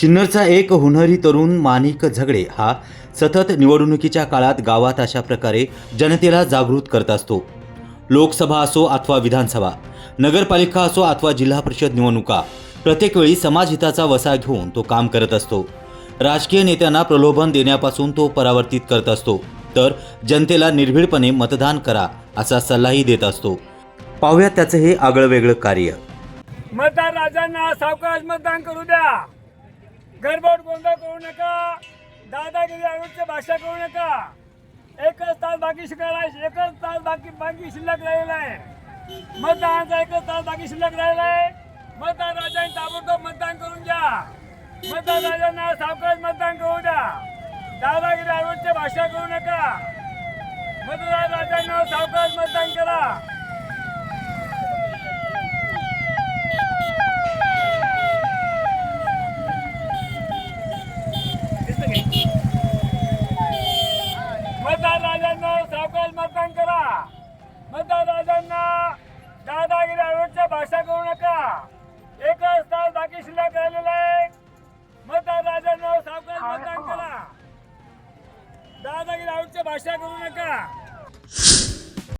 शिन्नरचा एक हुनरी तरुण माणिक झगडे हा सतत निवडणुकीच्या काळात गावात अशा प्रकारे जनतेला जागृत करत असतो. लोकसभा असो अथवा विधानसभा नगरपालिका असो अथवा जिल्हा परिषद निवडणुका प्रत्येक वेळी समाजहिताचा वसा घेऊन तो काम करत असतो. राजकीय नेत्यांना प्रलोभन देण्यापासून तो परावर्तित करत असतो. तर जनतेला निर्भीडपणे मतदान करा असा सल्लाही देत असतो. पाहूया त्याचं हे आगळं वेगळं कार्य. मतदार राजांना सावकाश मतदान करू द्या. गडबड गोंधळ करू नका. दादागिरी आयोगची भाषा करू नका. एकच तास बाकी शिकायला एकच तास बाकी बाकी शिल्लक राहिलेला आहे. मतदानाचा एकच तास बाकी शिल्लक राहिला आहे. मतदान राजाने ताबडतोब मतदान करून घ्या. मतदान राजांना सावकाश मतदान करू द्या. दादागिरी आयोगची भाषा करू नका. राजांना सावकाश